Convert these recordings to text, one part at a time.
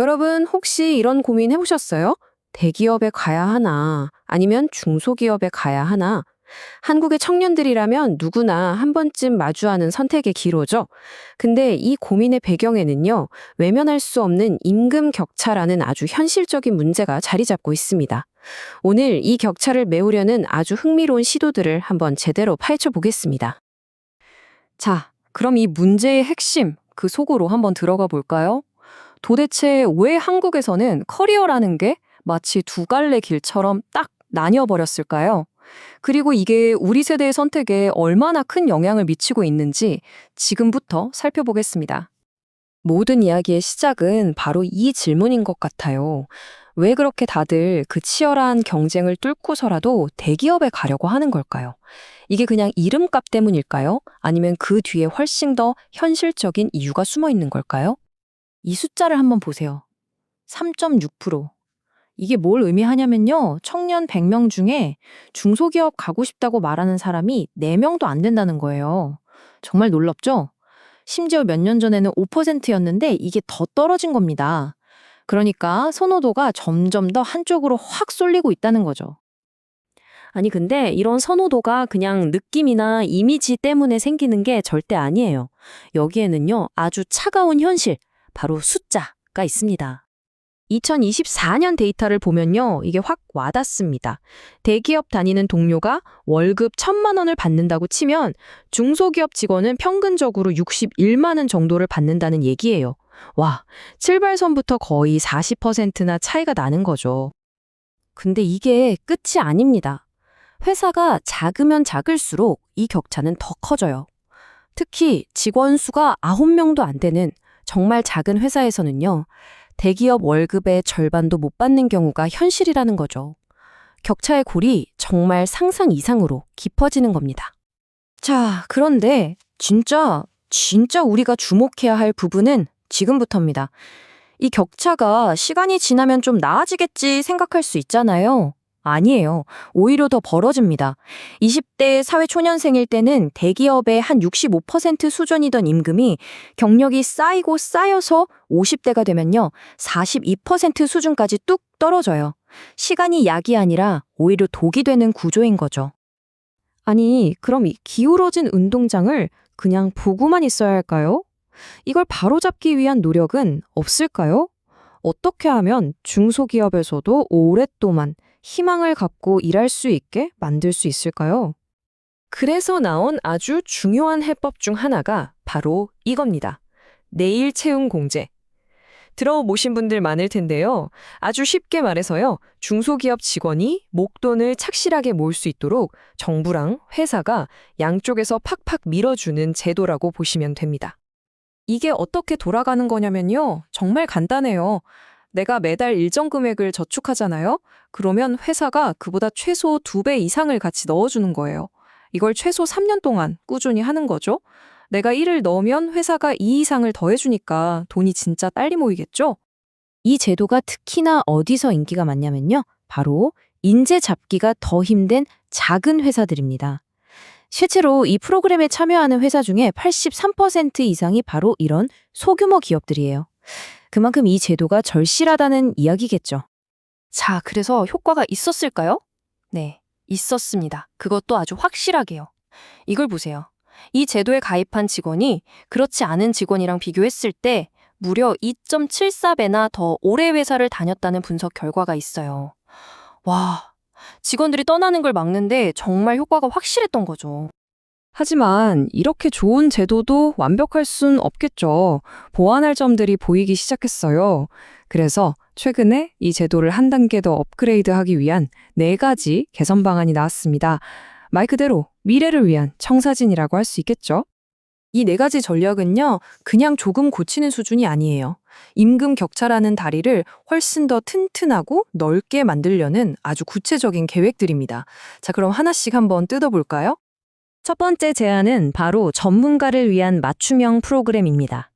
여러분 혹시 이런 고민 해보셨어요? 대기업에 가야 하나? 아니면 중소기업에 가야 하나? 한국의 청년들이라면 누구나 한 번쯤 마주하는 선택의 기로죠. 근데 이 고민의 배경에는요, 외면할 수 없는 임금 격차라는 아주 현실적인 문제가 자리 잡고 있습니다. 오늘 이 격차를 메우려는 아주 흥미로운 시도들을 한번 제대로 파헤쳐 보겠습니다. 자, 그럼 이 문제의 핵심, 그 속으로 한번 들어가 볼까요? 도대체 왜 한국에서는 커리어라는 게 마치 두 갈래 길처럼 딱 나뉘어버렸을까요? 그리고 이게 우리 세대의 선택에 얼마나 큰 영향을 미치고 있는지 지금부터 살펴보겠습니다. 모든 이야기의 시작은 바로 이 질문인 것 같아요. 왜 그렇게 다들 그 치열한 경쟁을 뚫고서라도 대기업에 가려고 하는 걸까요? 이게 그냥 이름값 때문일까요? 아니면 그 뒤에 훨씬 더 현실적인 이유가 숨어 있는 걸까요? 이 숫자를 한번 보세요. 3.6%. 이게 뭘 의미하냐면요. 청년 100명 중에 중소기업 가고 싶다고 말하는 사람이 4명도 안 된다는 거예요. 정말 놀랍죠? 심지어 몇 년 전에는 5%였는데 이게 더 떨어진 겁니다. 그러니까 선호도가 점점 더 한쪽으로 확 쏠리고 있다는 거죠. 아니, 근데 이런 선호도가 그냥 느낌이나 이미지 때문에 생기는 게 절대 아니에요. 여기에는요, 아주 차가운 현실, 바로 숫자가 있습니다. 2024년 데이터를 보면요, 이게 확 와닿습니다. 대기업 다니는 동료가 월급 1천만 원을 받는다고 치면 중소기업 직원은 평균적으로 61만 원 정도를 받는다는 얘기예요. 와, 출발선부터 거의 40%나 차이가 나는 거죠. 근데 이게 끝이 아닙니다. 회사가 작으면 작을수록 이 격차는 더 커져요. 특히 직원 수가 9명도 안 되는 정말 작은 회사에서는요, 대기업 월급의 절반도 못 받는 경우가 현실이라는 거죠. 격차의 골이 정말 상상 이상으로 깊어지는 겁니다. 자, 그런데 진짜, 진짜 우리가 주목해야 할 부분은 지금부터입니다. 이 격차가 시간이 지나면 좀 나아지겠지 생각할 수 있잖아요. 아니에요. 오히려 더 벌어집니다. 20대 사회 초년생일 때는 대기업의 한 65% 수준이던 임금이 경력이 쌓이고 쌓여서 50대가 되면요. 42% 수준까지 뚝 떨어져요. 시간이 약이 아니라 오히려 독이 되는 구조인 거죠. 아니, 그럼 이 기울어진 운동장을 그냥 보고만 있어야 할까요? 이걸 바로잡기 위한 노력은 없을까요? 어떻게 하면 중소기업에서도 오랫동안 희망을 갖고 일할 수 있게 만들 수 있을까요? 그래서 나온 아주 중요한 해법 중 하나가 바로 이겁니다. 내일 채용 공제. 들어보신 분들 많을 텐데요. 아주 쉽게 말해서요. 중소기업 직원이 목돈을 착실하게 모을 수 있도록 정부랑 회사가 양쪽에서 팍팍 밀어주는 제도라고 보시면 됩니다. 이게 어떻게 돌아가는 거냐면요. 정말 간단해요. 내가 매달 일정 금액을 저축하잖아요? 그러면 회사가 그보다 최소 2배 이상을 같이 넣어주는 거예요. 이걸 최소 3년 동안 꾸준히 하는 거죠. 내가 1을 넣으면 회사가 2 이상을 더해주니까 돈이 진짜 딸리 모이겠죠? 이 제도가 특히나 어디서 인기가 많냐면요. 바로 인재 잡기가 더 힘든 작은 회사들입니다. 실제로 이 프로그램에 참여하는 회사 중에 83% 이상이 바로 이런 소규모 기업들이에요. 그만큼 이 제도가 절실하다는 이야기겠죠. 자, 그래서 효과가 있었을까요? 네, 있었습니다. 그것도 아주 확실하게요. 이걸 보세요. 이 제도에 가입한 직원이 그렇지 않은 직원이랑 비교했을 때 무려 2.74배나 더 오래 회사를 다녔다는 분석 결과가 있어요. 와, 직원들이 떠나는 걸 막는데 정말 효과가 확실했던 거죠. 하지만 이렇게 좋은 제도도 완벽할 순 없겠죠. 보완할 점들이 보이기 시작했어요. 그래서 최근에 이 제도를 한 단계 더 업그레이드하기 위한 네 가지 개선 방안이 나왔습니다. 말 그대로 미래를 위한 청사진이라고 할 수 있겠죠. 이 네 가지 전략은요, 그냥 조금 고치는 수준이 아니에요. 임금 격차라는 다리를 훨씬 더 튼튼하고 넓게 만들려는 아주 구체적인 계획들입니다. 자, 그럼 하나씩 한번 뜯어볼까요? 첫 번째 제안은 바로 전문가를 위한 맞춤형 프로그램입니다.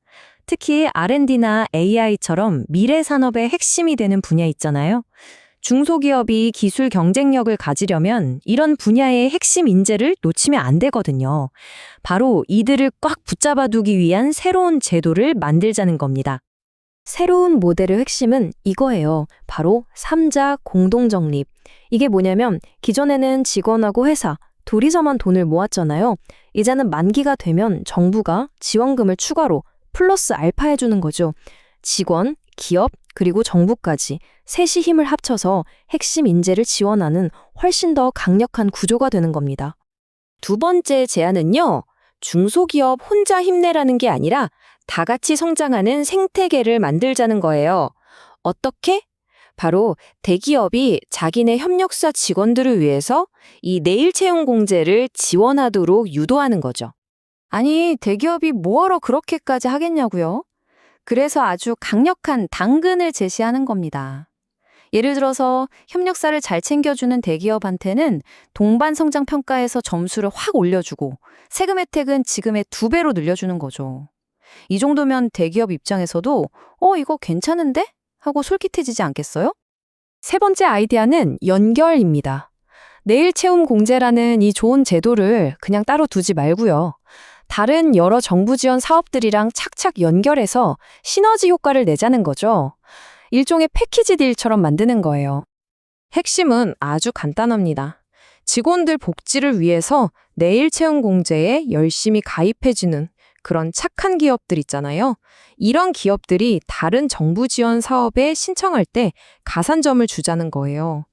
특히 R&D나 AI처럼 미래 산업의 핵심이 되는 분야 있잖아요. 중소기업이 기술 경쟁력을 가지려면 이런 분야의 핵심 인재를 놓치면 안 되거든요. 바로 이들을 꽉 붙잡아 두기 위한 새로운 제도를 만들자는 겁니다. 새로운 모델의 핵심은 이거예요. 바로 삼자 공동정립. 이게 뭐냐면 기존에는 직원하고 회사, 둘이서만 돈을 모았잖아요. 이제는 만기가 되면 정부가 지원금을 추가로 플러스 알파 해주는 거죠. 직원, 기업, 그리고 정부까지 셋이 힘을 합쳐서 핵심 인재를 지원하는 훨씬 더 강력한 구조가 되는 겁니다. 두 번째 제안은요. 중소기업 혼자 힘내라는 게 아니라 다 같이 성장하는 생태계를 만들자는 거예요. 어떻게? 바로 대기업이 자기네 협력사 직원들을 위해서 이 내일 채용 공제를 지원하도록 유도하는 거죠. 아니, 대기업이 뭐하러 그렇게까지 하겠냐고요? 그래서 아주 강력한 당근을 제시하는 겁니다. 예를 들어서 협력사를 잘 챙겨주는 대기업한테는 동반 성장 평가에서 점수를 확 올려주고 세금 혜택은 지금의 두 배로 늘려주는 거죠. 이 정도면 대기업 입장에서도 어, 이거 괜찮은데? 하고 솔깃해지지 않겠어요? 세 번째 아이디어는 연결입니다. 내일 채움 공제라는 이 좋은 제도를 그냥 따로 두지 말고요. 다른 여러 정부 지원 사업들이랑 착착 연결해서 시너지 효과를 내자는 거죠. 일종의 패키지 딜처럼 만드는 거예요. 핵심은 아주 간단합니다. 직원들 복지를 위해서 내일 채용 공제에 열심히 가입해주는 그런 착한 기업들 있잖아요. 이런 기업들이 다른 정부 지원 사업에 신청할 때 가산점을 주자는 거예요.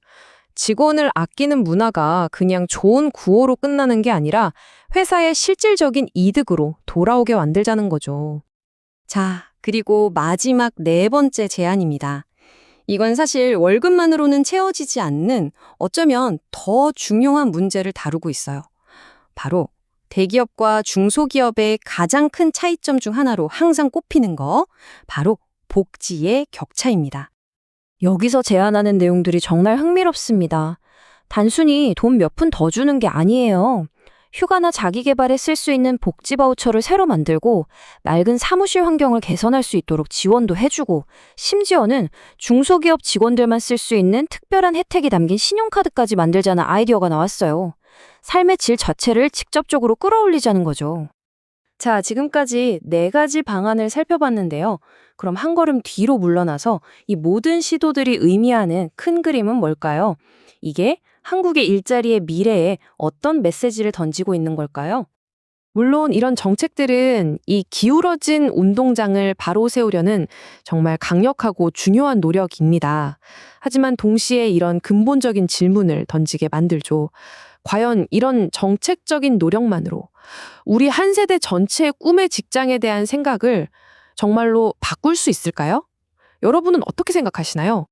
직원을 아끼는 문화가 그냥 좋은 구호로 끝나는 게 아니라 회사의 실질적인 이득으로 돌아오게 만들자는 거죠. 자, 그리고 마지막 네 번째 제안입니다. 이건 사실 월급만으로는 채워지지 않는 어쩌면 더 중요한 문제를 다루고 있어요. 바로 대기업과 중소기업의 가장 큰 차이점 중 하나로 항상 꼽히는 거, 바로 복지의 격차입니다. 여기서 제안하는 내용들이 정말 흥미롭습니다. 단순히 돈 몇 푼 더 주는 게 아니에요. 휴가나 자기 개발에 쓸 수 있는 복지 바우처를 새로 만들고 낡은 사무실 환경을 개선할 수 있도록 지원도 해주고 심지어는 중소기업 직원들만 쓸 수 있는 특별한 혜택이 담긴 신용카드까지 만들자는 아이디어가 나왔어요. 삶의 질 자체를 직접적으로 끌어올리자는 거죠. 자, 지금까지 네 가지 방안을 살펴봤는데요. 그럼 한 걸음 뒤로 물러나서 이 모든 시도들이 의미하는 큰 그림은 뭘까요? 이게 한국의 일자리의 미래에 어떤 메시지를 던지고 있는 걸까요? 물론 이런 정책들은 이 기울어진 운동장을 바로 세우려는 정말 강력하고 중요한 노력입니다. 하지만 동시에 이런 근본적인 질문을 던지게 만들죠. 과연 이런 정책적인 노력만으로 우리 한 세대 전체의 꿈의 직장에 대한 생각을 정말로 바꿀 수 있을까요? 여러분은 어떻게 생각하시나요?